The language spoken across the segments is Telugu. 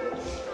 Thank you.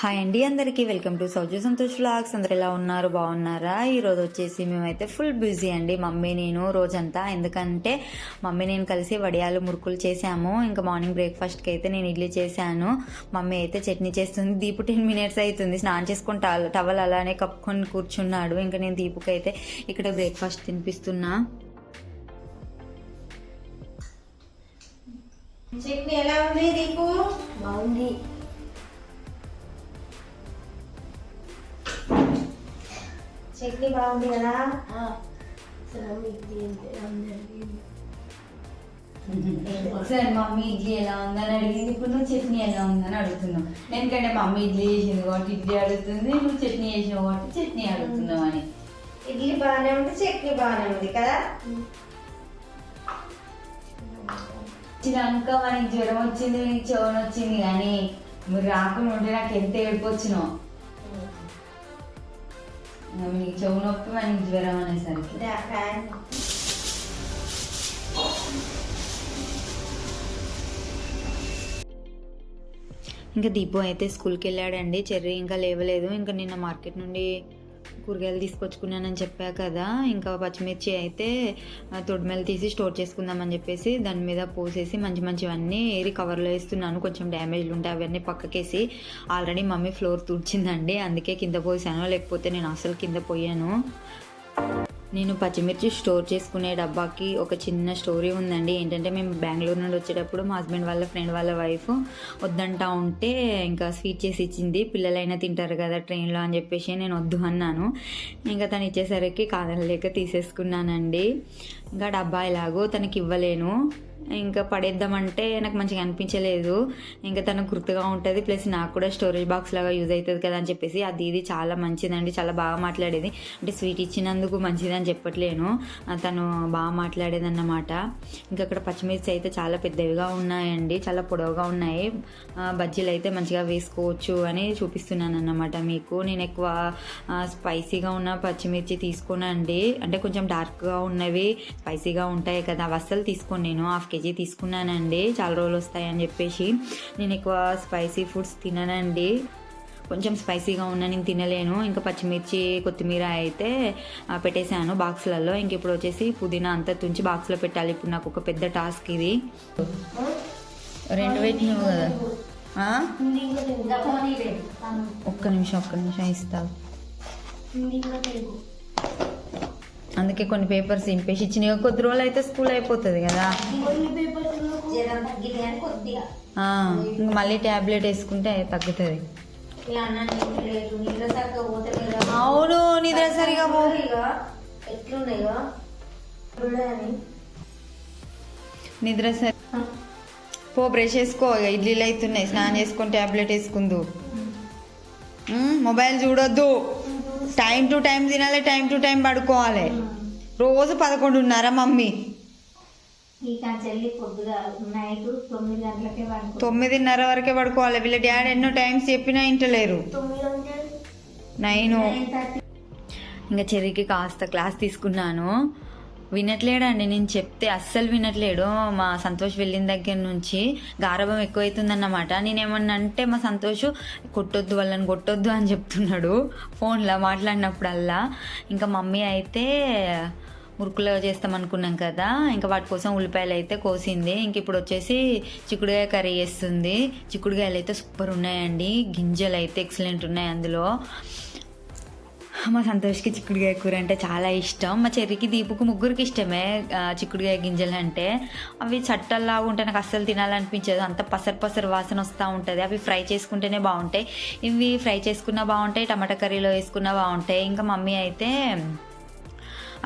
హాయ్ అండి అందరికీ. Welcome to Souju Santosh vlogs. అందరు ఎలా ఉన్నారు? బాగున్నారా? ఈ రోజు వచ్చేసి మేమైతే ఫుల్ బిజీ అండి. మమ్మీ నేను రోజంతా. ఎందుకంటే మమ్మీ నేను కలిసి వడియాలు మురుకులు చేసాము ఇంకా మార్నింగ్ బ్రేక్ఫాస్ట్కి అయితే నేను ఇడ్లీ చేశాను. మమ్మీ అయితే చట్నీ చేస్తుంది. దీపు టెన్ మినిట్స్ అవుతుంది. స్నానం చేసుకుని టవల్ టవల్ అలానే కప్పుకొని కూర్చున్నాడు. ఇంకా నేను దీపుకి అయితే ఇక్కడ బ్రేక్ఫాస్ట్ తినిపిస్తున్నా. చట్నీ ఎలా ఉంది దీపు? బాగుంది. చట్నీ బాగుంది కదా. ఒకసారి మమ్మీ ఇడ్లీ ఎలా ఉందని అడిగింది. ఇప్పుడు నువ్వు చట్నీ ఎలా ఉందని అడుగుతున్నావు. ఎందుకంటే మమ్మీ ఇడ్లీ చేసింది కాబట్టి ఇడ్లీ అడుగుతుంది నువ్వు చట్నీ చేసినావు కాబట్టి చట్నీ అడుగుతున్నావు అని. ఇడ్లీ బాగానే ఉంది చట్నీ బాగానే ఉంది కదా. వచ్చినాక మనకి జ్వరం వచ్చింది నీకు చెవన వచ్చింది కానీ రాకుండా ఉంటే నాకు ఎంత ఏడిపోచ్చినావు నీకు చెవు నొప్పి మనకి జ్వరం అనేసరికి. ఇంకా దీపు అయితే స్కూల్కి వెళ్ళాడండి. చెర్రీ ఇంకా లేవలేదు. ఇంకా నిన్న మార్కెట్ నుండి కూరగాయలు తీసుకొచ్చుకున్నానని చెప్పా కదా. ఇంకా పచ్చిమిర్చి అయితే తొడిమెలు తీసి స్టోర్ చేసుకుందామని చెప్పేసి దాని మీద పోసేసి మంచి మంచివన్నీ ఏరి కవర్లో వేస్తున్నాను. కొంచెం డ్యామేజ్లు ఉంటాయి అవన్నీ పక్కకేసి ఆల్రెడీ మమ్మీ ఫ్లోర్ తుడిచిందండి. అందుకే కింద పోసాను. లేకపోతే నేను అసలు కింద పోయాను. నేను పచ్చిమిర్చి స్టోర్ చేసుకునే డబ్బాకి ఒక చిన్న స్టోరీ ఉందండి. ఏంటంటే మేము బెంగళూరు నుండి వచ్చేటప్పుడు మా హస్బెండ్ వాళ్ళ ఫ్రెండ్ వాళ్ళ వైఫ్ వద్దంటా ఉంటే ఇంకా స్వీట్ చేసి ఇచ్చింది. పిల్లలైనా తింటారు కదా ట్రైన్లో అని చెప్పేసి నేను వద్దు అన్నాను. ఇంకా తను ఇచ్చేసరికి కాదనలేక తీసేసుకున్నానండి. ఇంకా డబ్బా ఎలాగో తనకి ఇవ్వలేను. ఇంకా పడేద్దామంటే నాకు మంచిగా అనిపించలేదు. ఇంకా తను గుర్తుగా ఉంటుంది. ప్లస్ నాకు కూడా స్టోరేజ్ బాక్స్ లాగా యూజ్ అవుతుంది కదా అని చెప్పేసి అది ఇది చాలా మంచిదండి. చాలా బాగా మాట్లాడేది. అంటే స్వీట్ ఇచ్చినందుకు మంచిది అని చెప్పట్లేను. తను బాగా మాట్లాడేది అన్నమాట ఇంకా అక్కడ పచ్చిమిర్చి అయితే చాలా పెద్దవిగా ఉన్నాయండి. చాలా పొడవుగా ఉన్నాయి. బజ్జీలు అయితే మంచిగా వేసుకోవచ్చు అని చూపిస్తున్నాను అన్నమాట మీకు. నేను ఎక్కువ స్పైసీగా ఉన్న పచ్చిమిర్చి తీసుకునండి. అంటే కొంచెం డార్క్గా ఉన్నవి స్పైసీగా ఉంటాయి కదా. అవి అస్సలు తీసుకోండి నేను హాఫ్ కేజీ తీసుకున్నానండి. చాలా రోజులు వస్తాయని చెప్పేసి నేను ఎక్కువ స్పైసీ ఫుడ్స్ తిననండి. కొంచెం స్పైసీగా ఉన్నా నేను తినలేను. ఇంకా పచ్చిమిర్చి కొత్తిమీర అయితే పెట్టేశాను బాక్స్లలో. ఇంక ఇప్పుడు వచ్చేసి పుదీనా అంతా తుంచి బాక్స్లో పెట్టాలి. ఇప్పుడు నాకు ఒక పెద్ద టాస్క్ ఇది. రెండు పెట్టినావు కదా. ఒక్క నిమిషం ఒక్క నిమిషం ఇస్తావు అందుకే కొన్ని పేపర్స్ ఇంపేసి ఇచ్చినాయి. కొద్ది రోజులు అయితే స్కూల్ అయిపోతుంది కదా. మళ్ళీ ట్యాబ్లెట్ వేసుకుంటే తగ్గుతుంది. అవును నిద్ర సరిగా నిద్ర సరి పో బ్రష్ చేసుకో. ఇక ఇడ్లీలు అవుతున్నాయి స్నానం చేసుకొని ట్యాబ్లెట్ వేసుకుందు. మొబైల్ చూడొద్దు. టైం టు టైం తినాలి టైం టు టైం పడుకోవాలి. రోజు పదకొండున్నర మమ్మీ. తొమ్మిదిన్నర వరకే పడుకోవాలి. వీళ్ళ డాడీ ఎన్నో టైమ్స్ చెప్పినా ఇంటలేరు. నైను. ఇంకా చెర్రీకి కాస్త క్లాస్ తీసుకున్నాను. వినట్లేడండి. నేను చెప్తే అస్సలు వినట్లేడు. మా సంతోష్ వెళ్ళిన దగ్గర నుంచి గారభం ఎక్కువైతుందన్నమాట. నేనేమన్నా అంటే మా సంతోష్ కొట్టొద్దు వాళ్ళని కొట్టొద్దు అని చెప్తున్నాడు ఫోన్లో మాట్లాడినప్పుడల్లా. ఇంకా మమ్మీ అయితే మురుకులు చేస్తాం అనుకున్నాం కదా ఇంకా వాటి కోసం ఉల్లిపాయలు అయితే కోసింది. ఇంక ఇప్పుడు వచ్చేసి చిక్కుడుకాయ కర్రీ చేస్తుంది. చిక్కుడుగాయలు అయితే సూపర్ ఉన్నాయండి. గింజలు అయితే ఎక్సలెంట్ ఉన్నాయి అందులో. మా సంతోష్కి చిక్కుడుకాయ కూర అంటే చాలా ఇష్టం. మా చెర్రికి దీపుకు ముగ్గురికి ఇష్టమే చిక్కుడుగాయ చిక్కుడుకాయ గింజలు అంటే. అవి చట్టల్లా ఉంటే నాకు అస్సలు తినాలనిపించదు. అంత పసరు పసరు వాసన వస్తూ ఉంటుంది. అవి ఫ్రై చేసుకుంటేనే బాగుంటాయి. ఇవి ఫ్రై చేసుకున్నా బాగుంటాయి టమాటా కర్రీలో వేసుకున్నా బాగుంటాయి. ఇంకా మమ్మీ అయితే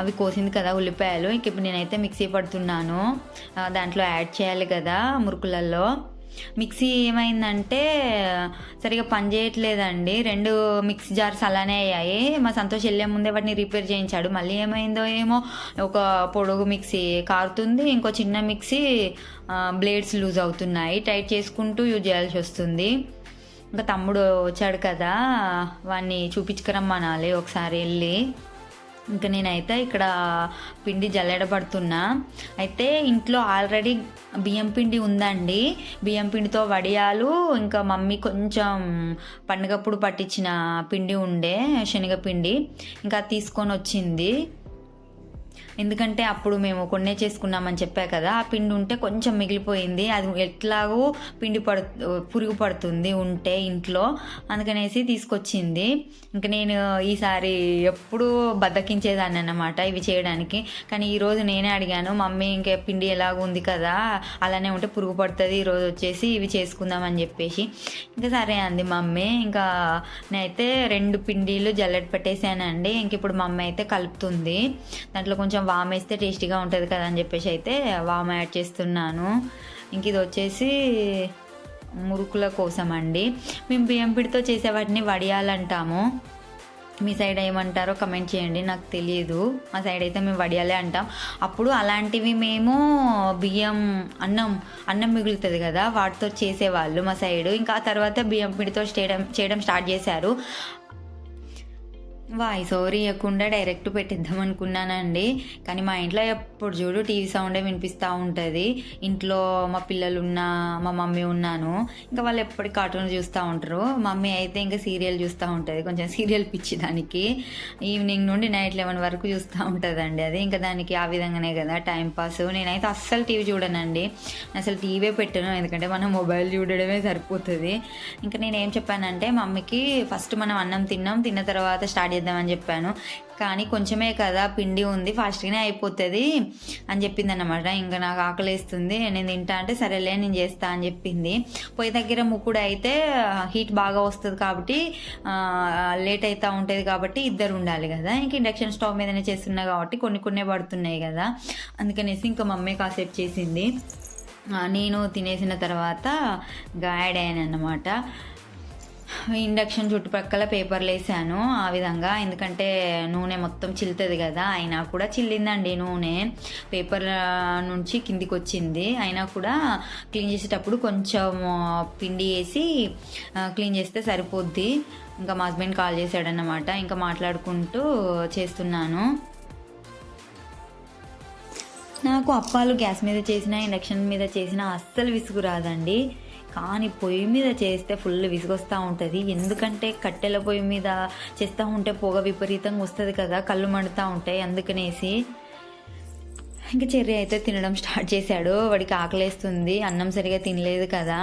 అవి కోసింది కదా ఉల్లిపాయలు. ఇంక ఇప్పుడు నేనైతే మిక్సీ పడుతున్నాను. దాంట్లో యాడ్ చేయాలి కదా మురుకులలో మిక్సీ ఏమైందంటే సరిగా పనిచేయట్లేదండి రెండు మిక్సీ జార్స్ అలానే అయ్యాయి. మా సంతోష్ వెళ్ళే ముందే వాటిని రిపేర్ చేయించాడు. మళ్ళీ ఏమైందో ఏమో ఒక పొడుగు మిక్సీ కారుతుంది. ఇంకో చిన్న మిక్సీ బ్లేడ్స్ లూజ్ అవుతున్నాయి. టైట్ చేసుకుంటూ యూజ్ చేయాల్సి వస్తుంది. ఇంకా తమ్ముడు వచ్చాడు కదా వాడిని చూపించుకురమ్మనాలి ఒకసారి వెళ్ళి. ఇంకా నేనైతే ఇక్కడ పిండి జల్లెడబడుతున్నా అయితే ఇంట్లో ఆల్రెడీ బియ్యం పిండి ఉందండి. బియ్యం పిండితో వడియాలు ఇంకా మమ్మీ కొంచెం పండుగప్పుడు పట్టించిన పిండి ఉండే శనగపిండి ఇంకా తీసుకొని వచ్చింది ఎందుకంటే అప్పుడు మేము కొన్నే చేసుకున్నామని చెప్పా కదా ఆ పిండి ఉంటే కొంచెం మిగిలిపోయింది. అది ఎట్లాగో పిండి పడు పురుగు పడుతుంది ఉంటే ఇంట్లో అందుకనేసి తీసుకొచ్చింది. ఇంకా నేను ఈసారి ఎప్పుడూ బద్దకించేదాన్ని అన్నమాట ఇవి చేయడానికి. కానీ ఈరోజు నేనే అడిగాను మమ్మీ ఇంకా పిండి ఎలాగ ఉంది కదా అలానే ఉంటే పురుగు పడుతుంది ఈరోజు వచ్చేసి ఇవి చేసుకుందామని చెప్పేసి. ఇంకా సరే అంది మమ్మీ. ఇంకా నేనైతే రెండు పిండిలు జల్లెడ పెట్టేశానండి. ఇంక ఇప్పుడు మమ్మీ అయితే కలుపుతుంది. దాంట్లో కొంచెం వామ్ వేస్తే టేస్టీగా ఉంటుంది కదా అని చెప్పేసి అయితే వామ్ యాడ్ చేస్తున్నాను. ఇంక ఇది వచ్చేసి మురుకుల కోసం అండి. మేము బియ్యం పిడితో చేసే వాటిని వడియాలంటాము. మీ సైడ్ ఏమంటారో కమెంట్ చేయండి నాకు తెలియదు. మా సైడ్ అయితే మేము వడియాలే అంటాం. అప్పుడు అలాంటివి మేము బియ్యం అన్నం అన్నం మిగులుతుంది కదా వాటితో చేసేవాళ్ళు మా సైడ్. ఇంకా ఆ తర్వాత బియ్యం పిడితో చేయడం చేయడం స్టార్ట్ చేశారు. వాయిస్ ఓవర్ ఇవ్వకుండా డైరెక్ట్ పెట్టిద్దాం అనుకున్నానండి. కానీ మా ఇంట్లో ఎప్పుడు చూడు టీవీ సౌండే వినిపిస్తూ ఉంటుంది. ఇంట్లో మా పిల్లలు ఉన్నా మా మమ్మీ ఉన్నాను. ఇంకా వాళ్ళు ఎప్పటి కార్టూన్ చూస్తూ ఉంటారు. మమ్మీ అయితే ఇంకా సీరియల్ చూస్తూ ఉంటుంది. కొంచెం సీరియల్ పిచ్చి దానికి. ఈవినింగ్ నుండి నైట్ లెవెన్ వరకు చూస్తూ ఉంటుందండి అది. ఇంకా దానికి ఆ విధంగానే కదా టైం పాస్ నేనైతే అస్సలు టీవీ చూడనండి. అసలు టీవీ పెట్టను. ఎందుకంటే మనం మొబైల్ చూడడమే సరిపోతుంది. ఇంకా నేను ఏం చెప్పానంటే మమ్మీకి ఫస్ట్ మనం అన్నం తిన్నాం. తిన్న తర్వాత స్టార్ట్ చేద్దామని చెప్పాను. కానీ కొంచెమే కదా పిండి ఉంది ఫాస్ట్గానే అయిపోతుంది అని చెప్పింది అనమాట ఇంకా నాకు ఆకలిస్తుంది నేను తింటా అంటే సరేలే నేను చేస్తా అని చెప్పింది. పొయ్యి దగ్గర ముక్కుడు అయితే హీట్ బాగా వస్తుంది కాబట్టి లేట్ అవుతూ ఉంటుంది కాబట్టి ఇద్దరు ఉండాలి కదా. ఇంక ఇండక్షన్ స్టవ్ మీదనే చేస్తున్నా కాబట్టి కొన్ని కొన్ని పడుతున్నాయి కదా. అందుకనేసి ఇంకా మమ్మీ కాసేపు చేసింది. నేను తినేసిన తర్వాత గాయడ్ అయ్యాను అన్నమాట ఇండక్షన్ చుట్టుపక్కల పేపర్లు వేసాను ఆ విధంగా. ఎందుకంటే నూనె మొత్తం చిల్లుతుంది కదా అయినా కూడా చిల్లిందండి నూనె. పేపర్ నుంచి కిందికి వచ్చింది అయినా కూడా క్లీన్ చేసేటప్పుడు కొంచెం పిండి వేసి క్లీన్ చేస్తే సరిపోద్ది. ఇంకా మా హస్బెండ్ కాల్ చేశాడన్నమాట. ఇంకా మాట్లాడుకుంటూ చేస్తున్నాను. నాకు అప్పాలు గ్యాస్ మీద చేసిన ఇండక్షన్ మీద చేసిన అస్సలు విసుగు రాదండి. కానీ పొయ్యి మీద చేస్తే ఫుల్ విసుగొస్తూ ఉంటుంది. ఎందుకంటే కట్టెల పొయ్యి మీద చేస్తూ ఉంటే పొగ విపరీతంగా వస్తుంది కదా కళ్ళు మండుతూ ఉంటాయి అందుకనేసి. ఇంకా చెర్రీ అయితే తినడం స్టార్ట్ చేశాడు. వాడికి ఆకలేస్తుంది అన్నం సరిగా తినలేదు కదా.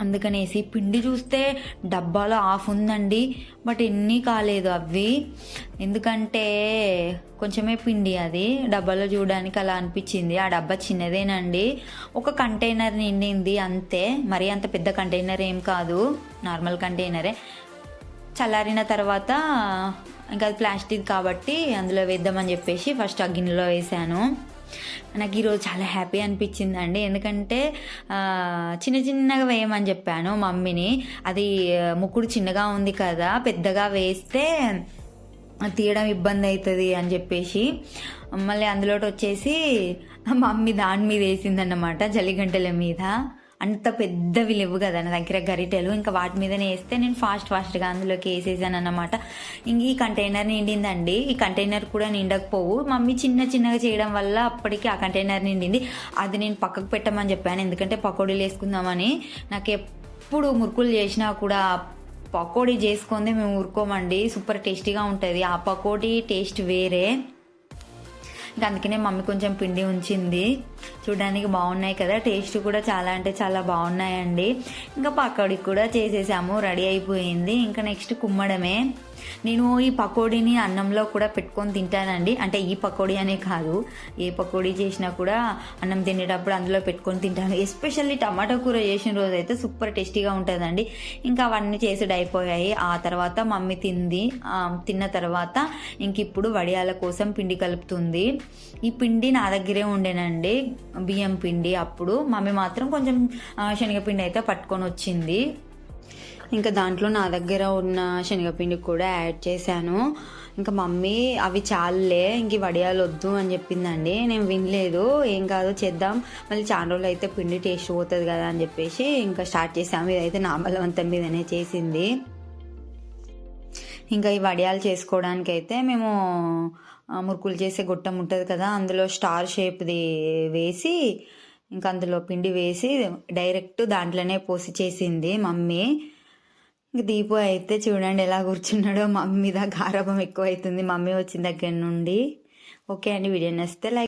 అందుకనేసి పిండి చూస్తే డబ్బాలో ఆఫ్ ఉందండి బట్ ఎన్ని కాలేదు అవి ఎందుకంటే కొంచెమే పిండి అది డబ్బాలో చూడడానికి అలా అనిపించింది. ఆ డబ్బా చిన్నదేనండి. ఒక కంటైనర్ నిండింది అంతే. మరీ అంత పెద్ద కంటైనర్ ఏం కాదు నార్మల్ కంటైనరే. చల్లారిన తర్వాత ఇంకా అది ప్లాస్టిక్ కాబట్టి అందులో వేద్దామని చెప్పేసి ఫస్ట్ ఆ గిన్నెలో వేసాను నాకు ఈరోజు చాలా హ్యాపీ అనిపించిందండి. ఎందుకంటే చిన్న చిన్నగా వేయమని చెప్పాను మమ్మీని. అది ముక్కుడు చిన్నగా ఉంది కదా పెద్దగా వేస్తే తీయడం ఇబ్బంది అవుతుంది అని చెప్పేసి మళ్ళీ అందులోటి వచ్చేసి మమ్మీ దాని మీద వేసిందన్నమాట జల్లిగంటల మీద. అంత పెద్దవి లేవు కదా నా దగ్గర గరిటెలు. ఇంకా వాటి మీదనే వేస్తే నేను ఫాస్ట్ ఫాస్ట్గా అందులోకి వేసేసాను అన్నమాట. ఇంక ఈ కంటైనర్ నిండిందండి. ఈ కంటైనర్ కూడా నిండకపోవు. మమ్మీ చిన్న చిన్నగా చేయడం వల్ల అప్పటికి ఆ కంటైనర్ నిండింది. అది నేను పక్కకు పెట్టమని చెప్పాను. ఎందుకంటే పకోడీలు వేసుకుందామని. నాకు ఎప్పుడు మురుకులు చేసినా కూడా పకోడీ చేసుకుంది మేము ఊరుకోమండి. సూపర్ టేస్టీగా ఉంటుంది. ఆ పకోడీ టేస్ట్ వేరే. ఇంకా అందుకనే మమ్మీ కొంచెం పిండి ఉంచింది. చూడడానికి బాగున్నాయి కదా. టేస్ట్ కూడా చాలా అంటే చాలా బాగున్నాయండి. ఇంకా పకోడీ కూడా చేసేసాము. రెడీ అయిపోయింది. ఇంకా నెక్స్ట్ కుమ్మడమే. నేను ఈ పకోడీని అన్నంలో కూడా పెట్టుకొని తింటానండి. అంటే ఈ పకోడీ అనే కాదు. ఏ పకోడీ చేసినా కూడా అన్నం తినేటప్పుడు అందులో పెట్టుకొని తింటాను. ఎస్పెషల్లీ టమాటా కూర చేసిన రోజు అయితే సూపర్ టేస్టీగా ఉంటుందండి. ఇంకా అవన్నీ చేసేది అయిపోయాయి. ఆ తర్వాత మమ్మీ తింది. తిన్న తర్వాత ఇంక ఇప్పుడు వడియాల కోసం పిండి కలుపుతుంది. ఈ పిండి నా దగ్గరే ఉండేనండి. బియ్యం పిండి అప్పుడు. మమ్మీ మాత్రం కొంచెం శనగపిండి అయితే పట్టుకొని వచ్చింది. ఇంకా దాంట్లో నా దగ్గర ఉన్న శనగపిండి కూడా యాడ్ చేశాను. ఇంకా మమ్మీ అవి చాలులే ఇంక వడియాలు వద్దు అని చెప్పిందండి. నేను వినలేదు. ఏం కాదు చేద్దాం. మళ్ళీ చాలా రోజులు అయితే పిండి టేస్ట్ పోతుంది కదా అని చెప్పేసి ఇంకా స్టార్ట్ చేసాము ఇదైతే నా బలవంతం మీదనే చేసింది. ఇంకా ఈ వడియాలు చేసుకోవడానికి అయితే మేము మురుకులు చేసే గొట్టం ఉంటుంది కదా అందులో స్టార్ షేప్ది వేసి ఇంకా అందులో పిండి వేసి డైరెక్ట్ దాంట్లోనే పోసి చేసింది మమ్మీ. దీపు అయితే చూడండి ఎలా కూర్చున్నాడో. మమ్మీ మీద గారభం ఎక్కువ అవుతుంది మమ్మీ వచ్చిన దగ్గర నుండి. ఓకే అండి వీడియో నచ్చితే లైక్